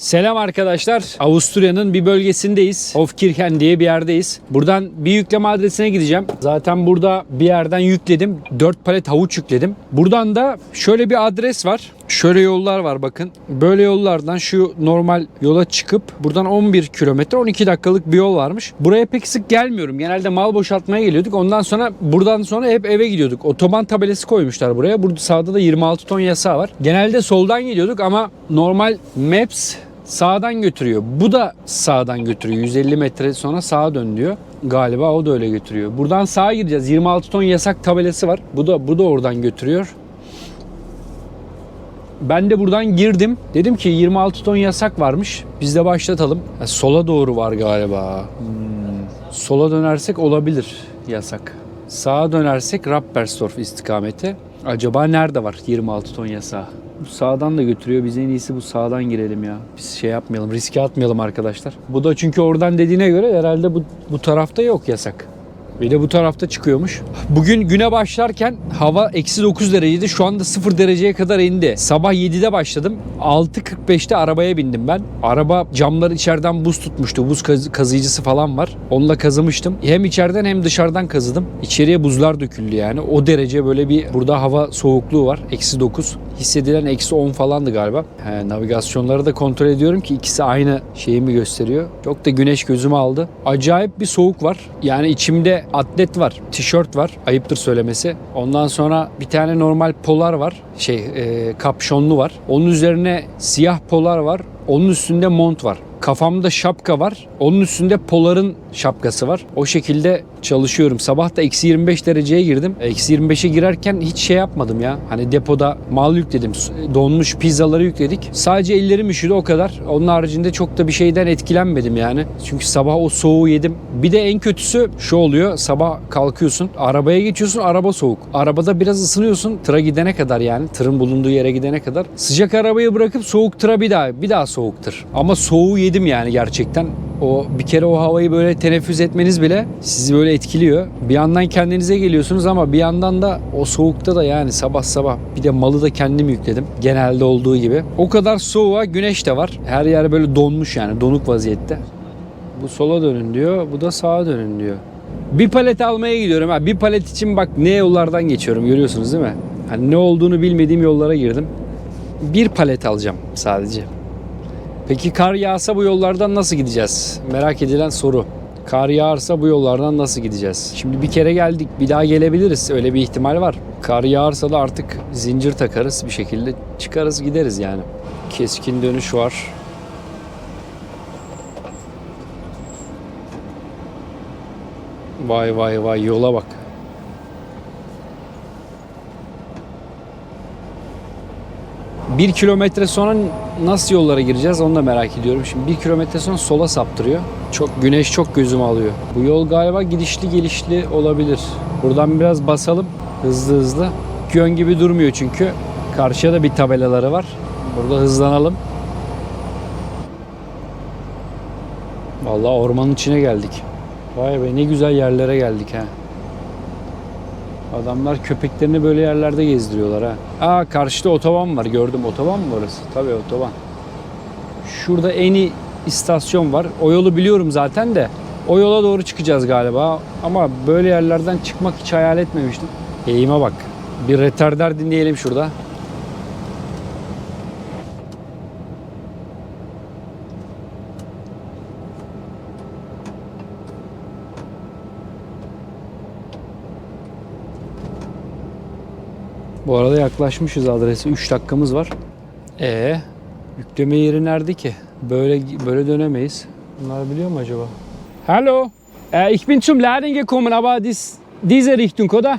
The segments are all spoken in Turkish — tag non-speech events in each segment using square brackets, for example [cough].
Selam arkadaşlar. Avusturya'nın bir bölgesindeyiz. Hofkirchen diye bir yerdeyiz. Buradan bir yükleme adresine gideceğim. Zaten burada bir yerden yükledim. 4 palet havuç yükledim. Buradan da şöyle bir adres var. Şöyle yollar var bakın. Böyle yollardan şu normal yola çıkıp buradan 11 kilometre 12 dakikalık bir yol varmış. Buraya pek sık gelmiyorum. Genelde mal boşaltmaya geliyorduk. Ondan sonra buradan sonra hep eve gidiyorduk. Otoban tabelası koymuşlar buraya. Burada sağda da 26 ton yasağı var. Genelde soldan gidiyorduk ama normal Maps sağdan götürüyor. Bu da sağdan götürüyor. 150 metre sonra sağa dön diyor. Galiba o da öyle götürüyor. Buradan sağa gireceğiz. 26 ton yasak tabelası var. Bu da bu da oradan götürüyor. Ben de buradan girdim. Dedim ki 26 ton yasak varmış. Biz de başlatalım. Ha, sola doğru var galiba. Hmm. Sola dönersek olabilir yasak. Sağa dönersek Rappersdorf istikameti. Acaba nerede var 26 ton yasağı? Bu sağdan da götürüyor. Biz en iyisi bu sağdan girelim ya. Biz şey yapmayalım, riske atmayalım arkadaşlar. Bu da çünkü oradan dediğine göre herhalde bu, bu tarafta yok yasak. Bir de bu tarafta çıkıyormuş. Bugün güne başlarken hava eksi 9 dereceydi. Şu anda 0 dereceye kadar indi. Sabah 7'de başladım. 6.45'te arabaya bindim ben. Araba camları içeriden buz tutmuştu. Buz kaz- kazıyıcısı falan var. Onunla kazımıştım. Hem içeriden hem dışarıdan kazıdım. İçeriye buzlar döküldü yani. O derece böyle bir burada hava soğukluğu var. Eksi 9. Hissedilen eksi 10 falandı galiba. He, navigasyonları da kontrol ediyorum ki ikisi aynı şeyi mi gösteriyor. Çok da güneş gözümü aldı. Acayip bir soğuk var. Yani içimde atlet var, tişört var. Ayıptır söylemesi. Ondan sonra bir tane normal polar var. Şey, e, kapşonlu var. Onun üzerine siyah polar var. Onun üstünde mont var. Kafamda şapka var. Onun üstünde poların şapkası var. O şekilde çalışıyorum. Sabah da eksi 25 dereceye girdim. Eksi 25'e girerken hiç şey yapmadım ya. Hani depoda mal yükledim. Donmuş pizzaları yükledik. Sadece ellerim üşüdü o kadar. Onun haricinde çok da bir şeyden etkilenmedim yani. Çünkü sabah o soğuğu yedim. Bir de en kötüsü şu oluyor. Sabah kalkıyorsun. Arabaya geçiyorsun. Araba soğuk. Arabada biraz ısınıyorsun. Tıra gidene kadar yani. Tırın bulunduğu yere gidene kadar. Sıcak arabayı bırakıp soğuk tıra bir daha. Bir daha soğuktur. Ama soğuğu yedim yani gerçekten. O bir kere o havayı böyle teneffüs etmeniz bile sizi böyle etkiliyor. Bir yandan kendinize geliyorsunuz ama bir yandan da o soğukta da yani sabah sabah bir de malı da kendim yükledim. Genelde olduğu gibi. O kadar soğuğa güneş de var. Her yer böyle donmuş yani donuk vaziyette. Bu sola dönün diyor. Bu da sağa dönün diyor. Bir palet almaya gidiyorum. Ha. Bir palet için bak ne yollardan geçiyorum görüyorsunuz değil mi? Hani ne olduğunu bilmediğim yollara girdim. Bir palet alacağım sadece. Peki kar yağsa bu yollardan nasıl gideceğiz? Merak edilen soru. Kar yağarsa bu yollardan nasıl gideceğiz? Şimdi bir kere geldik, bir daha gelebiliriz. Öyle bir ihtimal var. Kar yağarsa da artık zincir takarız, bir şekilde çıkarız gideriz yani. Keskin dönüş var. Vay vay vay yola bak. Bir kilometre sonra nasıl yollara gireceğiz onu da merak ediyorum. Şimdi bir kilometre sonra sola saptırıyor. Çok güneş çok gözümü alıyor. Bu yol galiba gidişli gelişli olabilir. Buradan biraz basalım hızlı hızlı. Yön gibi durmuyor çünkü. Karşıya da bir tabelaları var. Burada hızlanalım. Vallahi ormanın içine geldik. Vay be ne güzel yerlere geldik ha. Adamlar köpeklerini böyle yerlerde gezdiriyorlar ha. Aa karşıda otoban var gördüm. Otoban mı orası? Tabii otoban. Şurada eni istasyon var. O yolu biliyorum zaten de. O yola doğru çıkacağız galiba. Ama böyle yerlerden çıkmak hiç hayal etmemiştim. Eğime bak. Bir retarder dinleyelim şurada. Bu arada yaklaşmışız adrese. 3 dakikamız var. E yükleme yeri nerede ki? Böyle böyle dönemeyiz. Bunlar biliyor mu acaba? Hallo. Äh, ich bin zum Laden gekommen, aber dies, diese Richtung, oder?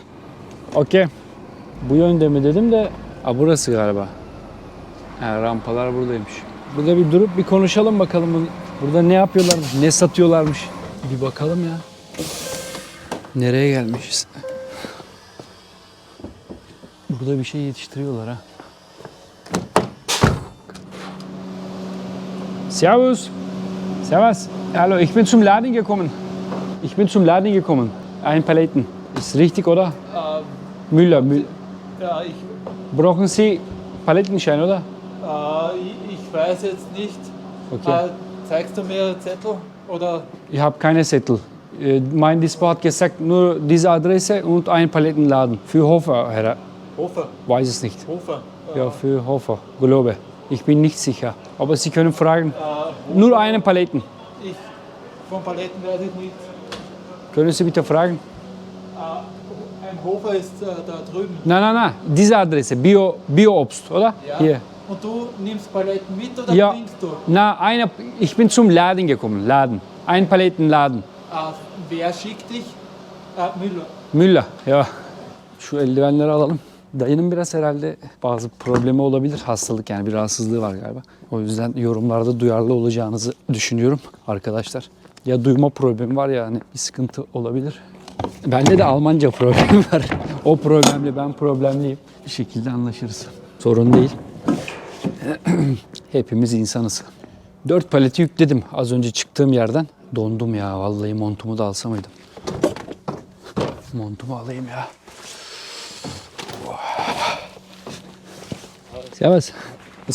Okay. Bu yönde mi dedim de Aa, burası galiba. Ha, rampalar buradaymış. Burada bir durup bir konuşalım bakalım. bu- Burada ne yapıyorlarmış, ne satıyorlarmış. Bir bakalım ya. Nereye gelmişiz? Burada bir şey yetiştiriyorlar ha. Servus. Servus. Hallo, ich bin zum Laden gekommen. Ich bin zum Laden gekommen. Ein Paletten. Ist richtig, oder? Ähm, Müller. Müll. ja, ich, Brauchen Sie Palettenschein, oder? äh, ich- ich weiß jetzt nicht, Okay. Äh, zeigst du mir Zettel oder Ich habe keine Zettel. Äh, Mein Dispo hat gesagt, nur diese Adresse und ein Palettenladen. Für Hofer, Herr. Hofer? Weiß es nicht. Hofer. Äh, Ja, für Hofer, glaube. Ich bin nicht sicher. Aber Sie können fragen. Äh, Nur eine Paletten. ich, von Paletten weiß ich nicht. Können Sie bitte fragen? Äh, ein Hofer ist äh, da drüben. Nein, nein, nein. Diese Adresse, Bio, Bio-Obst, oder? Ja. Hier. Und du nimmst Paletten mit oder Ja. bringst du? Na, eine, ich bin zum Laden gekommen. Laden. Ein Palettenladen. Äh, wer schickt dich? Äh, Müller. Müller, ya. Şu eldivenleri alalım. Dayının biraz herhalde bazı problemi olabilir. Hastalık yani bir rahatsızlığı var galiba. O yüzden yorumlarda duyarlı olacağınızı düşünüyorum arkadaşlar. Ya duyma problemi var ya hani bir sıkıntı olabilir. Bende de Almanca [laughs] problemi var. O problemli, ben problemliyim. Bir şekilde anlaşırız. Sorun değil. [clears throat] Hepimiz insanız. Dört paleti yükledim az önce çıktığım yerden. Dondum ya vallahi montumu da alsa mıydım? Montumu alayım ya. Servus. War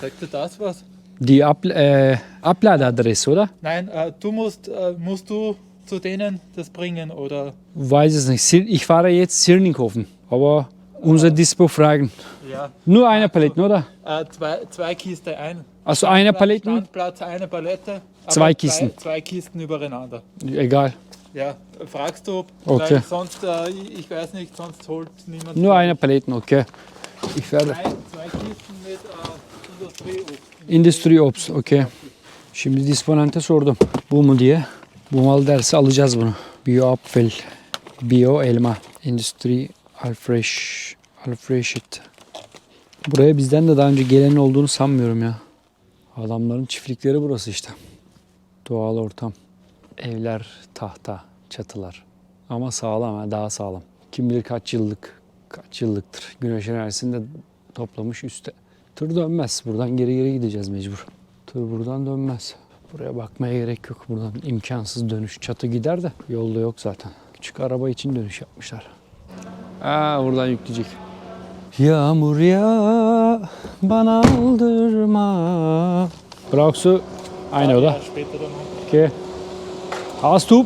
Sagt dir das was? die Ab äh, Abladeadresse, oder? Nein, äh, du musst, äh, musst du zu denen das bringen oder? Weiß es nicht. Ich fahre jetzt Sirninghofen, aber unser Dispo fragen. Ja. Nur eine Palette, oder? Äh, zwei, zwei Kisten ein. Also eine Palette, Standplatz, eine Palette. Zwei Kisten. Zwei, zwei Kisten übereinander. egal. Ja, fragst du, ob, Okay. weil sonst, äh, ich ich weiß nicht, sonst holt niemand. Nur eine Palette, okay. Ich werde äh. Industry Ops, okey. Şimdi disponente sordum. Bu mu diye. Bu mal dersi alacağız bunu. Bio apfel, bio elma, Industry Alfresh, Alfreshit. Buraya bizden de daha önce gelen olduğunu sanmıyorum ya. Adamların çiftlikleri burası işte. Doğal ortam. Evler, tahta, çatılar. Ama sağlam ha, daha sağlam. Kim bilir kaç yıllık, kaç yıllıktır. Güneş enerjisini de toplamış üstte. Tır dönmez. Buradan geri geri gideceğiz mecbur. Tır buradan dönmez. Buraya bakmaya gerek yok. Buradan imkansız dönüş. Çatı gider de yolda yok zaten. Küçük araba için dönüş yapmışlar. Aa buradan yükleyecek. Yağmur ya bana aldırma. Brauchst später dann. Okay. Hast du?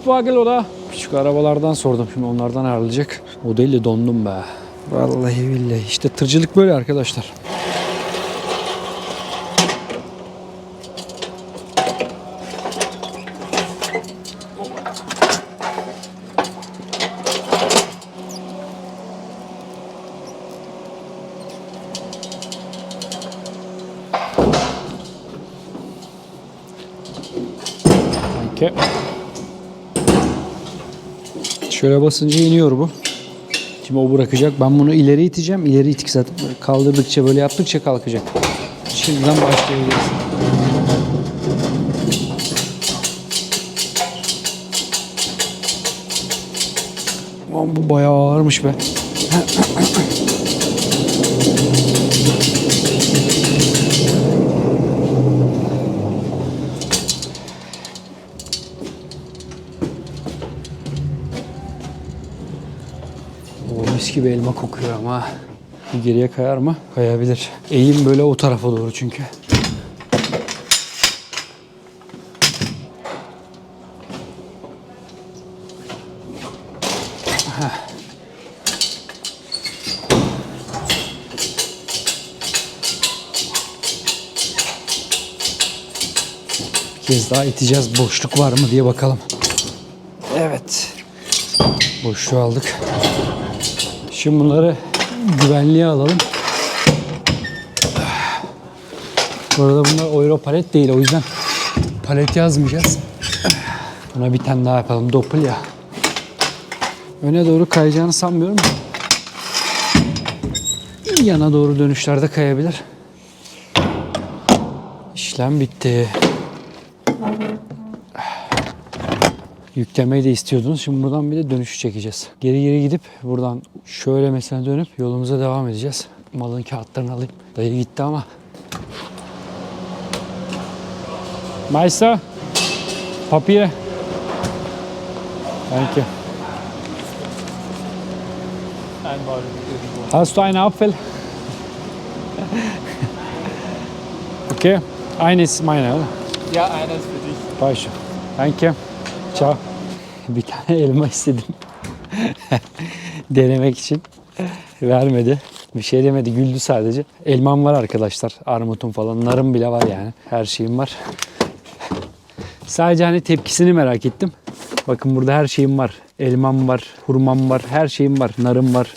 Küçük arabalardan sordum şimdi onlardan ayrılacak. O değil de dondum be. Vallahi billahi işte tırcılık böyle arkadaşlar. Şöyle basınca iniyor bu. Şimdi o bırakacak. Ben bunu ileri iteceğim. İleri itik zaten. Kaldırdıkça böyle yaptıkça kalkacak. Şimdiden başlayabiliriz. Bu bayağı ağırmış be. [clears throat] O mis gibi elma kokuyor ama. Bir geriye kayar mı? Kayabilir. Eğim böyle o tarafa doğru çünkü. Kez daha iteceğiz. Boşluk var mı diye bakalım. Evet. Boşluğu aldık. Şimdi bunları güvenliğe alalım. Bu arada bunlar Euro palet değil o yüzden palet yazmayacağız. Buna bir tane daha yapalım doppel ya. Öne doğru kayacağını sanmıyorum. Yana doğru dönüşlerde kayabilir. İşlem bitti. Yüklemeyi de istiyordunuz. Şimdi buradan bir de dönüşü çekeceğiz. Geri geri gidip buradan şöyle mesela dönüp yolumuza devam edeceğiz. Malın kağıtlarını alayım. Dayı gitti ama. Meister, Papier. Danke. Hast du einen Apfel? [laughs] okay. Eines meine, oder? Ja, einer ist für dich. Danke. Ciao. Bir tane [laughs] elma istedim. [laughs] Denemek için. Vermedi. Bir şey demedi. Güldü sadece. Elmam var arkadaşlar. Armutum falan. Narım bile var yani. Her şeyim var. Sadece hani tepkisini merak ettim. Bakın burada her şeyim var. Elmam var, hurmam var, her şeyim var. Narım var.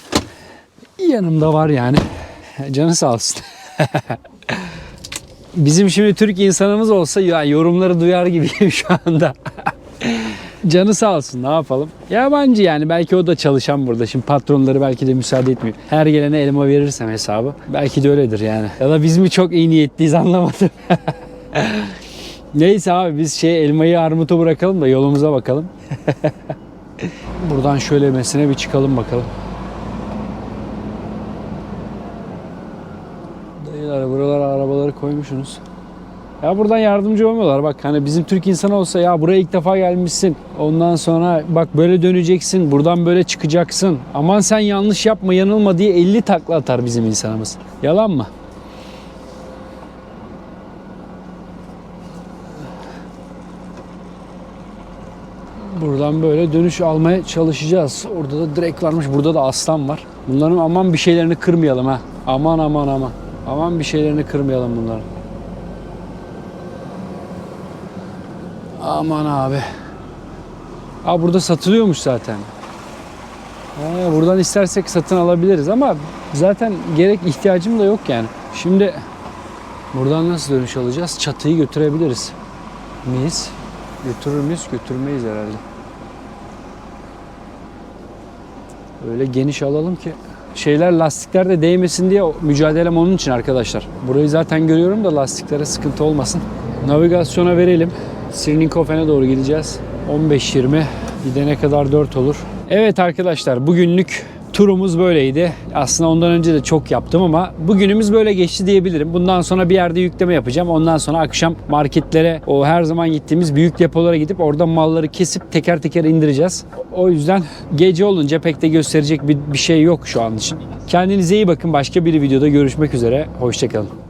Yanımda var yani. [laughs] Canı sağ olsun. Bizim şimdi Türk insanımız olsa yorumları duyar gibiyim şu anda. Canı sağ olsun ne yapalım. Yabancı yani belki o da çalışan burada. Şimdi patronları belki de müsaade etmiyor. Her gelene elma verirsem hesabı. Belki de öyledir yani. Ya da biz mi çok iyi niyetliyiz [laughs] anlamadım. Neyse abi biz şey elmayı armutu bırakalım da yolumuza bakalım. [laughs] Buradan şöyle mesine bir çıkalım bakalım. Dayılar buralara arabaları koymuşsunuz. Ya buradan yardımcı olmuyorlar. Bak hani bizim Türk insanı olsa ya buraya ilk defa gelmişsin. Ondan sonra bak böyle döneceksin. Buradan böyle çıkacaksın. Aman sen yanlış yapma yanılma diye 50 takla atar bizim insanımız. Yalan mı? Buradan böyle dönüş almaya çalışacağız. Orada da direkt varmış. Burada da aslan var. Bunların aman bir şeylerini kırmayalım ha. Aman aman aman. Aman bir şeylerini kırmayalım bunların. Aman abi. Aa burada satılıyormuş zaten. Ha, buradan istersek satın alabiliriz ama zaten gerek ihtiyacım da yok yani. Şimdi buradan nasıl dönüş alacağız? Çatıyı götürebiliriz. Miyiz? Götürür müyüz? Götürmeyiz herhalde. Öyle geniş alalım ki şeyler lastikler de değmesin diye mücadelem onun için arkadaşlar. Burayı zaten görüyorum da lastiklere sıkıntı olmasın. Navigasyona verelim. Sirninkofen'e doğru gideceğiz. 15-20 gidene kadar 4 olur. Evet arkadaşlar bugünlük turumuz böyleydi. Aslında ondan önce de çok yaptım ama bugünümüz böyle geçti diyebilirim. Bundan sonra bir yerde yükleme yapacağım. Ondan sonra akşam marketlere o her zaman gittiğimiz büyük depolara gidip orada malları kesip teker teker indireceğiz. O yüzden gece olunca pek de gösterecek bir, bir şey yok şu an için. Kendinize iyi bakın. Başka bir videoda görüşmek üzere. Hoşçakalın.